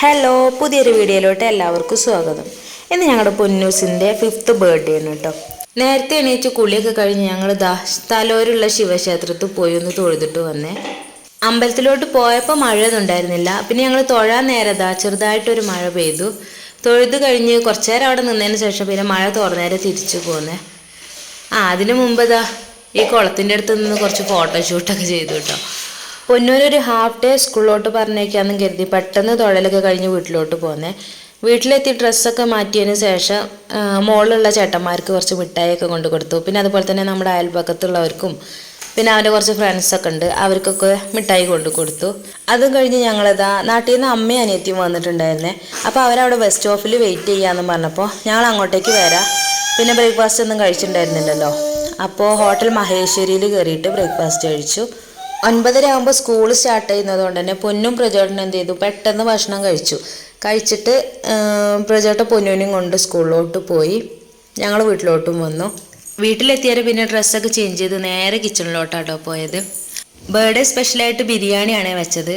Hello പുതിയൊരു വീഡിയോയിലോട്ട് എല്ലാവർക്കും സ്വാഗതം. ഇന്ന് ഞങ്ങളുടെ പൊന്നൂസിന്റെ ഫിഫ്ത്ത് ബർത്ത്ഡേ ആണ് കേട്ടോ. നേരത്തെ എണീച്ച് കുളിയൊക്കെ കഴിഞ്ഞ് ഞങ്ങൾ തലോരുള്ള ശിവക്ഷേത്രത്തിൽ പോയി ഒന്ന് തൊഴുതിട്ട് വന്നേ. അമ്പലത്തിലോട്ട് പോയപ്പോൾ മഴയൊന്നും ഉണ്ടായിരുന്നില്ല പിന്നെ ഞങ്ങൾ തൊഴാൻ നേരതാ ചെറുതായിട്ടൊരു മഴ പെയ്തു. തൊഴുത് കഴിഞ്ഞ് കുറച്ചു നേരം അവിടെ നിന്നതിന് ശേഷം പിന്നെ മഴ തുറന്നേരെ തിരിച്ചു പോന്നേ. ആ അതിനു മുമ്പ് ഈ കുളത്തിന്റെ അടുത്ത് നിന്ന് കുറച്ച് ഫോട്ടോഷൂട്ടൊക്കെ ചെയ്തു കേട്ടോ. പൊന്നൂരൊരു ഹാഫ് ഡേ സ്കൂളിലോട്ട് പറഞ്ഞേക്കാന്ന് കരുതി പെട്ടെന്ന് തൊഴലൊക്കെ കഴിഞ്ഞ് വീട്ടിലോട്ട് പോന്നേ. വീട്ടിലെത്തി ഡ്രസ്സൊക്കെ മാറ്റിയതിന് ശേഷം മോളിലുള്ള ചേട്ടന്മാർക്ക് കുറച്ച് മിഠായിയൊക്കെ കൊണ്ട് കൊടുത്തു. പിന്നെ അതുപോലെ തന്നെ നമ്മുടെ അയൽപക്കത്തുള്ളവർക്കും പിന്നെ അവന്റെ കുറച്ച് ഫ്രണ്ട്സൊക്കെ ഉണ്ട് അവർക്കൊക്കെ മിഠായി കൊണ്ട് കൊടുത്തു. അതും കഴിഞ്ഞ് ഞങ്ങളിതാ നാട്ടിൽ നിന്ന് അമ്മയും അനിയത്തിയും വന്നിട്ടുണ്ടായിരുന്നേ. അപ്പോൾ അവരവിടെ ബസ് സ്റ്റോപ്പിൽ വെയിറ്റ് ചെയ്യാമെന്ന് പറഞ്ഞപ്പോൾ ഞങ്ങൾ അങ്ങോട്ടേക്ക് വരാം. പിന്നെ ബ്രേക്ക്ഫാസ്റ്റ് ഒന്നും കഴിച്ചിട്ടുണ്ടായിരുന്നില്ലല്ലോ. അപ്പോൾ ഹോട്ടൽ മഹേശ്വരിയിൽ കയറിയിട്ട് ബ്രേക്ക്ഫാസ്റ്റ് കഴിച്ചു. ഒൻപതര ആകുമ്പോൾ സ്കൂൾ സ്റ്റാർട്ട് ചെയ്യുന്നത് കൊണ്ട് തന്നെ പൊന്നും പ്രചോദനം എന്ത് ചെയ്തു? പെട്ടെന്ന് ഭക്ഷണം കഴിച്ചു. കഴിച്ചിട്ട് പ്രചോട്ട പൊന്നൂനും കൊണ്ട് സ്കൂളിലോട്ട് പോയി. ഞങ്ങൾ വീട്ടിലോട്ടും വന്നു. വീട്ടിലെത്തിയാൽ പിന്നെ ഡ്രസ്സൊക്കെ ചേഞ്ച് ചെയ്ത് നേരെ കിച്ചണിലോട്ടാട്ടോ പോയത്. ബർത്ത്ഡേ സ്പെഷ്യലായിട്ട് ബിരിയാണിയാണ് വെച്ചത്.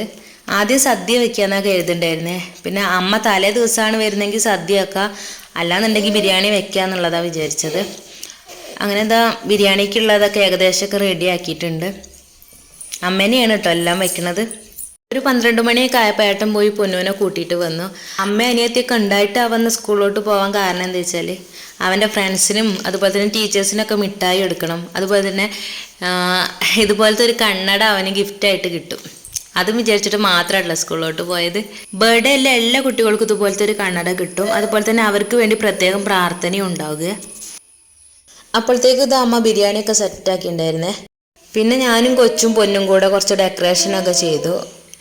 ആദ്യം സദ്യ വെക്കാന്നാ കരുതുണ്ടായിരുന്നേ. പിന്നെ അമ്മ തലേ ദിവസമാണ് വരുന്നെങ്കിൽ സദ്യ വെക്കാം. അല്ലാന്നുണ്ടെങ്കിൽ ബിരിയാണി വെക്കാന്നുള്ളതാണ് വിചാരിച്ചത്. അങ്ങനെ എന്താ ബിരിയാണിക്കുള്ളതൊക്കെ ഏകദേശമൊക്കെ റെഡി ആക്കിയിട്ടുണ്ട്. അമ്മേനെയാണ് കേട്ടോ എല്ലാം വെക്കണത്. ഒരു പന്ത്രണ്ട് മണിയൊക്കെ ആയപ്പോൾ ഏട്ടൻ പോയി പൊന്നുവിനെ കൂട്ടിയിട്ട് വന്നു. അമ്മ അനിയത്തിയൊക്കെ ഉണ്ടായിട്ട് അവന്ന് സ്കൂളിലോട്ട് പോകാൻ കാരണം എന്താ വെച്ചാൽ അവന്റെ ഫ്രണ്ട്സിനും അതുപോലെ തന്നെ ടീച്ചേഴ്സിനൊക്കെ മിഠായി എടുക്കണം. അതുപോലെ തന്നെ ഇതുപോലത്തെ ഒരു കണ്ണട അവന് ഗിഫ്റ്റായിട്ട് കിട്ടും. അതും വിചാരിച്ചിട്ട് മാത്രമല്ല സ്കൂളിലോട്ട് പോയത്. ബർത്ത്ഡേ അല്ല എല്ലാ കുട്ടികൾക്കും ഇതുപോലത്തെ ഒരു കണ്ണട കിട്ടും. അതുപോലെ തന്നെ അവർക്ക് വേണ്ടി പ്രത്യേകം പ്രാർത്ഥനയും ഉണ്ടാവുക. അപ്പോഴത്തേക്ക് ഇത് അമ്മ ബിരിയാണിയൊക്കെ സെറ്റാക്കിയിട്ടുണ്ടായിരുന്നേ പിന്നെ ഞാനും കൊച്ചും പൊന്നും കൂടെ കുറച്ച് ഡെക്കറേഷൻ ഒക്കെ ചെയ്തു.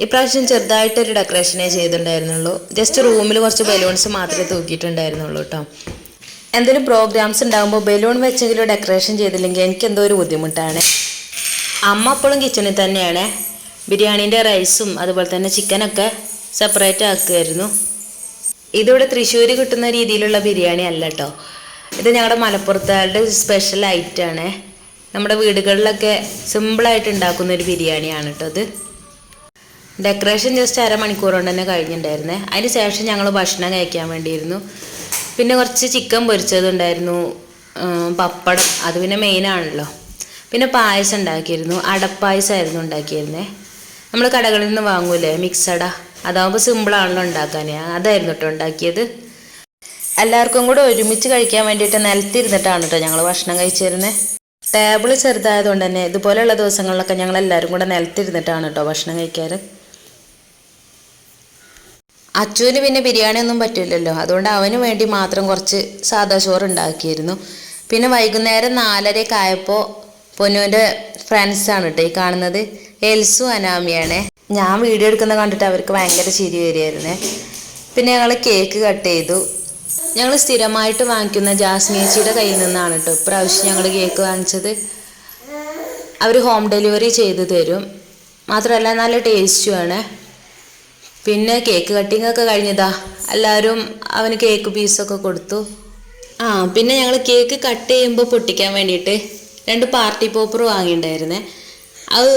ഇപ്രാവശ്യം ചെറുതായിട്ടൊരു ഡെക്കറേഷനേ ചെയ്തിട്ടുണ്ടായിരുന്നുള്ളൂ. ജസ്റ്റ് റൂമിൽ കുറച്ച് ബലൂൺസ് മാത്രമേ തൂക്കിയിട്ടുണ്ടായിരുന്നുള്ളൂ കേട്ടോ എന്തെങ്കിലും പ്രോഗ്രാംസ് ഉണ്ടാകുമ്പോൾ ബലൂൺ വെച്ചെങ്കിലും ഡെക്കറേഷൻ ചെയ്തില്ലെങ്കിൽ എനിക്ക് എന്തോ ഒരു ബുദ്ധിമുട്ടാണ്. അമ്മ അപ്പോഴും കിച്ചണിൽ തന്നെയാണ്. ബിരിയാണീന്റെ റൈസും അതുപോലെ തന്നെ ചിക്കനൊക്കെ സെപ്പറേറ്റ് ആക്കുമായിരുന്നു. ഇതിവിടെ തൃശ്ശൂർ കിട്ടുന്ന രീതിയിലുള്ള ബിരിയാണി അല്ല കേട്ടോ ഇത് ഞങ്ങളുടെ മലപ്പുറത്തുകാരുടെ സ്പെഷ്യൽ ഐറ്റാണ് നമ്മുടെ വീടുകളിലൊക്കെ സിമ്പിളായിട്ട് ഉണ്ടാക്കുന്ന ഒരു ബിരിയാണിയാണ് കേട്ടോ അത്. ഡെക്കറേഷൻ ജസ്റ്റ് അരമണിക്കൂർ കൊണ്ട് തന്നെ കഴിഞ്ഞിട്ടുണ്ടായിരുന്നേ. അതിന് ശേഷം ഞങ്ങൾ ഭക്ഷണം കഴിക്കാൻ വേണ്ടിയിരുന്നു. പിന്നെ കുറച്ച് ചിക്കൻ പൊരിച്ചതുണ്ടായിരുന്നു. പപ്പടം. അത് പിന്നെ മെയിനാണല്ലോ പിന്നെ പായസം ഉണ്ടാക്കിയിരുന്നു. അടപ്പായസമായിരുന്നു ഉണ്ടാക്കിയിരുന്നേ. നമ്മൾ കടകളിൽ നിന്ന് വാങ്ങൂലേ? മിക്സഡ അതാവുമ്പോൾ സിമ്പിളാണല്ലോ ഉണ്ടാക്കാൻ അതായിരുന്നു കേട്ടോ ഉണ്ടാക്കിയത്. എല്ലാവർക്കും കൂടെ ഒരുമിച്ച് കഴിക്കാൻ വേണ്ടിയിട്ട് നിലത്തിരുന്നിട്ടാണ് കേട്ടോ ഞങ്ങൾ ഭക്ഷണം കഴിച്ചിരുന്നത് ടേബിൾ ചെറുതായതുകൊണ്ട് തന്നെ ഇതുപോലെയുള്ള ദിവസങ്ങളിലൊക്കെ ഞങ്ങൾ എല്ലാവരും കൂടെ നിലത്തിരുന്നിട്ടാണ് കേട്ടോ ഭക്ഷണം കഴിക്കാറ്. അച്ചുവിന് പിന്നെ ബിരിയാണി ഒന്നും പറ്റില്ലല്ലോ. അതുകൊണ്ട് അവന് വേണ്ടി മാത്രം കുറച്ച് സാദാ ചോറ് ഉണ്ടാക്കിയിരുന്നു. പിന്നെ വൈകുന്നേരം നാലരയൊക്കെ ആയപ്പോൾ പൊന്നുവിന്റെ ഫ്രണ്ട്സാണ് കേട്ടോ ഈ കാണുന്നത്. എൽസു അനാമിയാണ്. ഞാൻ വീഡിയോ എടുക്കുന്നത് കണ്ടിട്ട് അവർക്ക് ഭയങ്കര ചിരി വരികയായിരുന്നേ. പിന്നെ ഞങ്ങൾ കേക്ക് കട്ട് ചെയ്തു. ഞങ്ങൾ സ്ഥിരമായിട്ട് വാങ്ങിക്കുന്ന ജാസ്മിയച്ചിയുടെ കയ്യിൽ നിന്നാണ് കേട്ടോ ഇപ്രാവശ്യം ഞങ്ങൾ കേക്ക് വാങ്ങിച്ചത്. അവർ ഹോം ഡെലിവറി ചെയ്ത് തരും. മാത്രമല്ല നല്ല ടേസ്റ്റുമാണ് പിന്നെ കേക്ക് കട്ടിംഗ് ഒക്കെ കഴിഞ്ഞതാ. എല്ലാവരും അവന് കേക്ക് പീസൊക്കെ കൊടുത്തു. ആ പിന്നെ ഞങ്ങൾ കേക്ക് കട്ട് ചെയ്യുമ്പോൾ പൊട്ടിക്കാൻ വേണ്ടിയിട്ട് രണ്ട് പാർട്ടി പോപ്പർ വാങ്ങിയിട്ടുണ്ടായിരുന്നേ അത്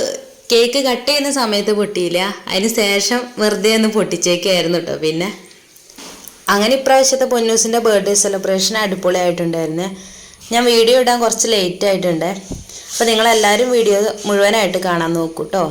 കേക്ക് കട്ട് ചെയ്യുന്ന സമയത്ത് പൊട്ടിയില്ല. അതിന് ശേഷം വെറുതെ ഒന്ന് പൊട്ടിച്ചേക്കായിരുന്നു കേട്ടോ പിന്നെ. അങ്ങനെ ഇപ്രാവശ്യത്തെ പൊന്നൂസിന്റെ ബർത്ത്ഡേ സെലിബ്രേഷൻ അടിപൊളിയായിട്ടുണ്ടായിരുന്നേ. ഞാൻ വീഡിയോ ഇടാൻ കുറച്ച് ലേറ്റ് ആയിട്ടുണ്ട്. അപ്പോൾ നിങ്ങളെല്ലാവരും വീഡിയോ മുഴുവനായിട്ട് കാണാൻ നോക്കൂ കേട്ടോ